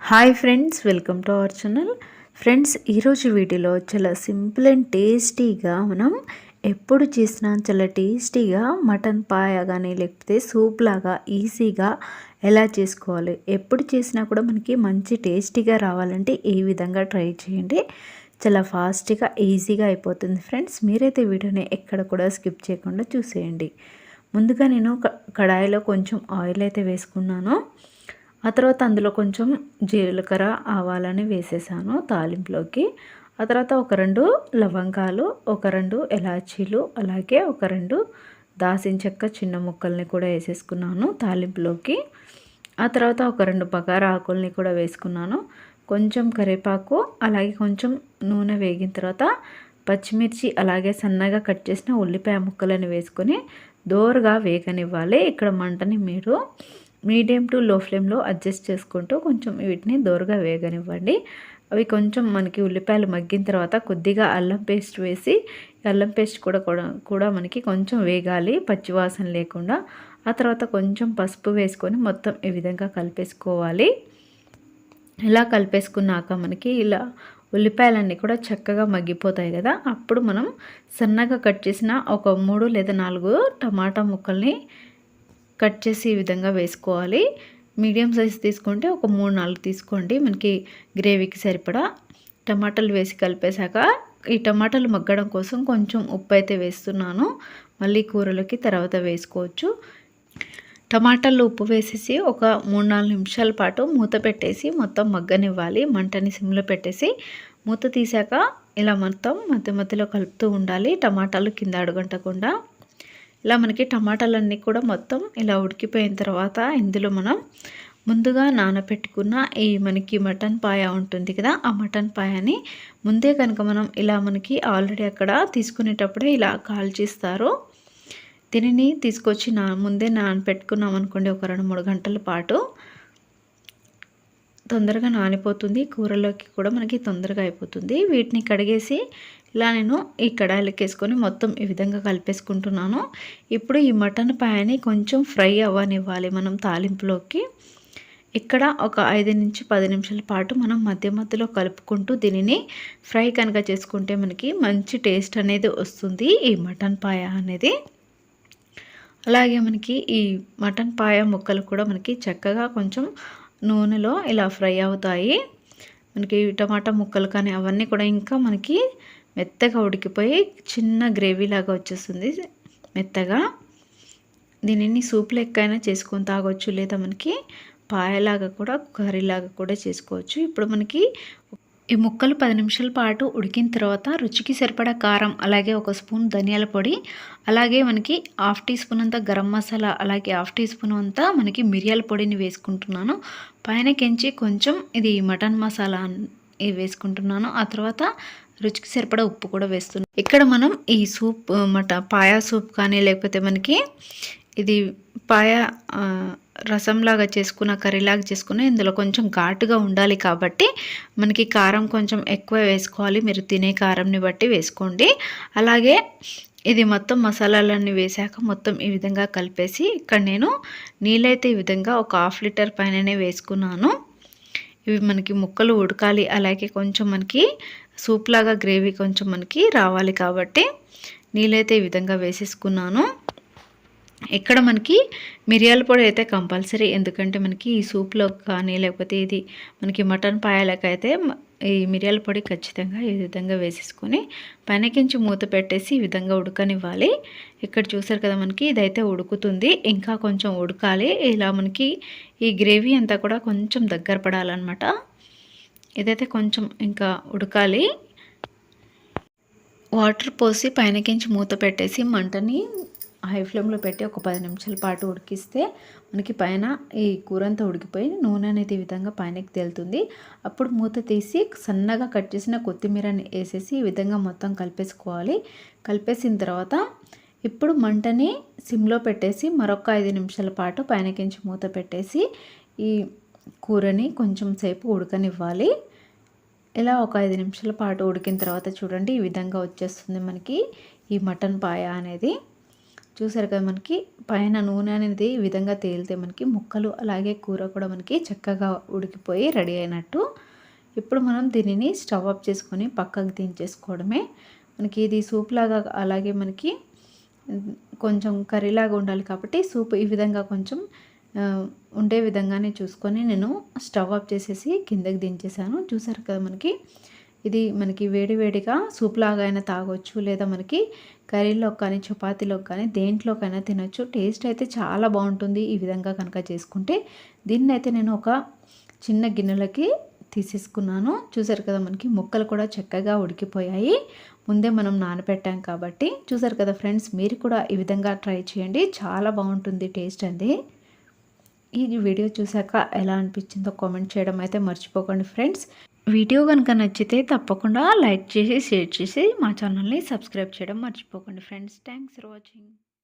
Hi friends welcome to our channel friends ఈరోజు వీడియోలో చాలా సింపుల్ అండ్ టేస్టీగా మనం ఎప్పుడు చేసినా చాలా టేస్టీగా మటన్ పాయ కానీ లేకపోతే సూప్ లాగా ఈజీగా ఎలా చేసుకోవాలి ఎప్పుడు చేసినా కూడా మనకి మంచి టేస్టీగా రావాలంటే ఈ విధంగా ట్రై చేయండి. చాలా ఫాస్ట్గా ఈజీగా అయిపోతుంది ఫ్రెండ్స్ మీరైతే వీడియోని ఎక్కడ కూడా స్కిప్ చేయకుండా చూసేయండి. ముందుగా నేను క- కడాయిలో కొంచెం ఆయిల్ అయితే వేసుకున్నాను. ఆ తర్వాత అందులో కొంచెం జీలకర్ర ఆవాలని వేసేసాను తాలింపులోకి. ఆ తర్వాత ఒక రెండు లవంగాలు ఒక రెండు ఎలాచీలు అలాగే ఒక రెండు దాసిన చెక్క చిన్న ముక్కల్ని కూడా వేసేసుకున్నాను తాలింపులోకి. ఆ తర్వాత ఒక రెండు బగారా ఆకుల్ని కూడా వేసుకున్నాను. కొంచెం కరివేపాకు అలాగే కొంచెం నూనె వేగిన తర్వాత పచ్చిమిర్చి అలాగే సన్నగా కట్ చేసిన ఉల్లిపాయ ముక్కలను వేసుకొని దోరగా వేగనివ్వాలి. ఇక్కడ మంటని మీరు మీడియం టు లో ఫ్లేమ్లో అడ్జస్ట్ చేసుకుంటూ కొంచెం వీటిని దోరగా వేగనివ్వండి. అవి కొంచెం మనకి ఉల్లిపాయలు మగ్గిన తర్వాత కొద్దిగా అల్లం పేస్ట్ వేసి అల్లం పేస్ట్ కూడా కూడా కూడా మనకి కొంచెం వేగాలి పచ్చివాసన లేకుండా. ఆ తర్వాత కొంచెం పసుపు వేసుకొని మొత్తం ఈ విధంగా కలిపేసుకోవాలి. ఇలా కలిపేసుకున్నాక మనకి ఇలా ఉల్లిపాయలన్నీ కూడా చక్కగా మగ్గిపోతాయి కదా. అప్పుడు మనం సన్నగా కట్ చేసిన ఒక మూడు లేదా నాలుగు టమాటా ముక్కల్ని కట్ చేసి ఈ విధంగా వేసుకోవాలి. మీడియం సైజ్ తీసుకుంటే ఒక మూడు నాలుగు తీసుకోండి. మనకి గ్రేవీకి సరిపడా టమాటాలు వేసి కలిపేశాక ఈ టమాటాలు మగ్గడం కోసం కొంచెం ఉప్పు అయితే వేస్తున్నాను. మళ్ళీ కూరలోకి తర్వాత వేసుకోవచ్చు. టమాటాలు ఉప్పు వేసేసి ఒక మూడు నాలుగు నిమిషాల పాటు మూత పెట్టేసి మొత్తం మగ్గనివ్వాలి. మంటని సిమ్లో పెట్టేసి మూత తీసాక ఇలా మొత్తం మధ్య మధ్యలో కలుపుతూ ఉండాలి. టమాటాలు కింద అడుగంటకుండా. ఇలా మనకి టమాటాలన్నీ కూడా మొత్తం ఇలా ఉడికిపోయిన తర్వాత ఇందులో మనం ముందుగా నానబెట్టుకున్న ఈ మనకి మటన్ పాయ ఉంటుంది కదా ఆ మటన్ పాయని ముందే కనుక మనం ఇలా మనకి ఆల్రెడీ అక్కడ తీసుకునేటప్పుడే ఇలా కాల్చిస్తారు. దీనిని తీసుకొచ్చి నా ముందే నానపెట్టుకున్నాం అనుకోండి ఒక రెండు మూడు గంటల పాటు. తొందరగా నానిపోతుంది కూరలోకి కూడా మనకి తొందరగా అయిపోతుంది. వీటిని కడిగేసి ఇలా నేను ఈ కడాయిలోకి వేసుకొని మొత్తం ఈ విధంగా కలిపేసుకుంటున్నాను. ఇప్పుడు ఈ మటన్ పాయని కొంచెం ఫ్రై అవ్వనివ్వాలి మనం తాలింపులోకి. ఇక్కడ ఒక ఐదు నుంచి పది నిమిషాల పాటు మనం మధ్య మధ్యలో కలుపుకుంటూ దీనిని ఫ్రై కనుక చేసుకుంటే మనకి మంచి టేస్ట్ అనేది వస్తుంది ఈ మటన్ పాయ అనేది. అలాగే మనకి ఈ మటన్ పాయ ముక్కలు కూడా మనకి చక్కగా కొంచెం నూనెలో ఇలా ఫ్రై అవుతాయి. మనకి టమాటా ముక్కలు కానీ అవన్నీ కూడా ఇంకా మనకి మెత్తగా ఉడికిపోయి చిన్న గ్రేవీ లాగా వచ్చేస్తుంది. మెత్తగా. దీనిని సూప్ లెక్కైనా చేసుకొని తాగొచ్చు. లేదా మనకి పాయలాగా కూడా కర్రీలాగా కూడా చేసుకోవచ్చు. ఇప్పుడు మనకి ఈ ముక్కలు పది నిమిషాల పాటు ఉడికిన తర్వాత రుచికి సరిపడా కారం అలాగే ఒక స్పూన్ ధనియాల పొడి అలాగే మనకి హాఫ్ టీ స్పూన్ అంతా గరం మసాలా అలాగే హాఫ్ టీ స్పూన్ అంతా మనకి మిరియాల పొడిని వేసుకుంటున్నాను. పైన కెంచి కొంచెం ఇది మటన్ మసాలా వేసుకుంటున్నాను. ఆ తర్వాత రుచికి సరిపడా ఉప్పు కూడా వేస్తున్నాం. ఇక్కడ మనం ఈ సూప్ మట పాయా సూప్ కానీ లేకపోతే మనకి ఇది పాయా రసంలాగా చేసుకున్న కర్రీలాగా చేసుకున్న ఇందులో కొంచెం ఘాటుగా ఉండాలి కాబట్టి మనకి కారం కొంచెం ఎక్కువ వేసుకోవాలి. మీరు తినే కారంని బట్టి వేసుకోండి. అలాగే ఇది మొత్తం మసాలాలన్నీ వేసాక మొత్తం ఈ విధంగా కలిపేసి ఇక్కడ నేను నీళ్ళైతే ఈ విధంగా ఒక హాఫ్ లీటర్ పైననే వేసుకున్నాను. ఇవి మనకి ముక్కలు ఉడకాలి. అలాగే కొంచెం మనకి సూప్ లాగా గ్రేవీ కొంచెం మనకి రావాలి కాబట్టి నీళ్ళైతే ఈ విధంగా వేసేసుకున్నాను. ఇక్కడ మనకి మిరియాల పొడి అయితే కంపల్సరీ ఎందుకంటే మనకి ఈ సూప్లో కానీ లేకపోతే ఇది మనకి మటన్ పాయలకైతే ఈ మిరియాల పొడి ఖచ్చితంగా ఈ విధంగా వేసేసుకొని పైనకించి మూత పెట్టేసి ఈ విధంగా ఉడకనివ్వాలి. ఇక్కడ చూసారు కదా మనకి ఇదైతే ఉడుకుతుంది ఇంకా కొంచెం ఉడకాలి. ఇలా మనకి ఈ గ్రేవీ అంతా కూడా కొంచెం దగ్గర పడాలన్నమాట. ఇదైతే కొంచెం ఇంకా ఉడకాలి వాటర్ పోసి పైనకించి మూత పెట్టేసి మంటని హై ఫ్లేమ్లో పెట్టి ఒక పది నిమిషాల పాటు ఉడికిస్తే మనకి పైన ఈ కూర అంతా ఉడికిపోయి నూనె అనేది ఈ విధంగా పైనకి తేలుతుంది. అప్పుడు మూత తీసి సన్నగా కట్ చేసిన కొత్తిమీరని వేసేసి ఈ విధంగా మొత్తం కలిపేసుకోవాలి. కలిపేసిన తర్వాత ఇప్పుడు మంటని సిమ్లో పెట్టేసి మరొక ఐదు నిమిషాల పాటు పైనకించి మూత పెట్టేసి ఈ కూరని కొంచెం సేపు ఉడకనివ్వాలి. ఇలా ఒక ఐదు నిమిషాల పాటు ఉడికిన తర్వాత చూడండి ఈ విధంగా వచ్చేస్తుంది మనకి ఈ మటన్ పాయ అనేది. చూసారు కదా మనకి పైన నూనె అనేది ఈ విధంగా తేలితే మనకి ముక్కలు అలాగే కూర కూడా మనకి చక్కగా ఉడికిపోయి రెడీ అయినట్టు. ఇప్పుడు మనం దీనిని స్టవ్ ఆఫ్ చేసుకొని పక్కకు దించేసుకోవడమే. మనకి ఇది సూప్ లాగా అలాగే మనకి కొంచెం కర్రీలాగా ఉండాలి కాబట్టి సూప్ ఈ విధంగా కొంచెం ఉండే విధంగానే చూసుకొని నేను స్టవ్ ఆఫ్ చేసేసి కిందకి దించేసాను చూసారు కదా మనకి? ఇది మనకి వేడివేడిగా సూప్లాగా సూప్ లాగా అయినా తాగొచ్చు లేదా మనకి కర్రీలో కానీ చపాతీలో కానీ దేంట్లోకైనా తినొచ్చు. టేస్ట్ అయితే చాలా బాగుంటుంది ఈ విధంగా కనుక చేసుకుంటే. దీన్ని అయితే నేను ఒక చిన్న గిన్నెలకి తీసేసుకున్నాను. చూసారు కదా మనకి? ముక్కలు కూడా చక్కగా ఉడికిపోయాయి. ముందే మనం నానబెట్టాం కాబట్టి. చూసారు కదా ఫ్రెండ్స్? మీరు కూడా ఈ విధంగా ట్రై చేయండి. చాలా బాగుంటుంది టేస్ట్ అండి. ఈ వీడియో చూశాక ఎలా అనిపించిందో కామెంట్ చేయడం అయితే మర్చిపోకండి ఫ్రెండ్స్ వీడియో కనుక నచ్చితే తప్పకుండా లైక్ చేసి షేర్ చేసి మా ఛానల్ని సబ్స్క్రైబ్ చేయడం మర్చిపోకండి ఫ్రెండ్స్ థ్యాంక్స్ ఫర్ వాచింగ్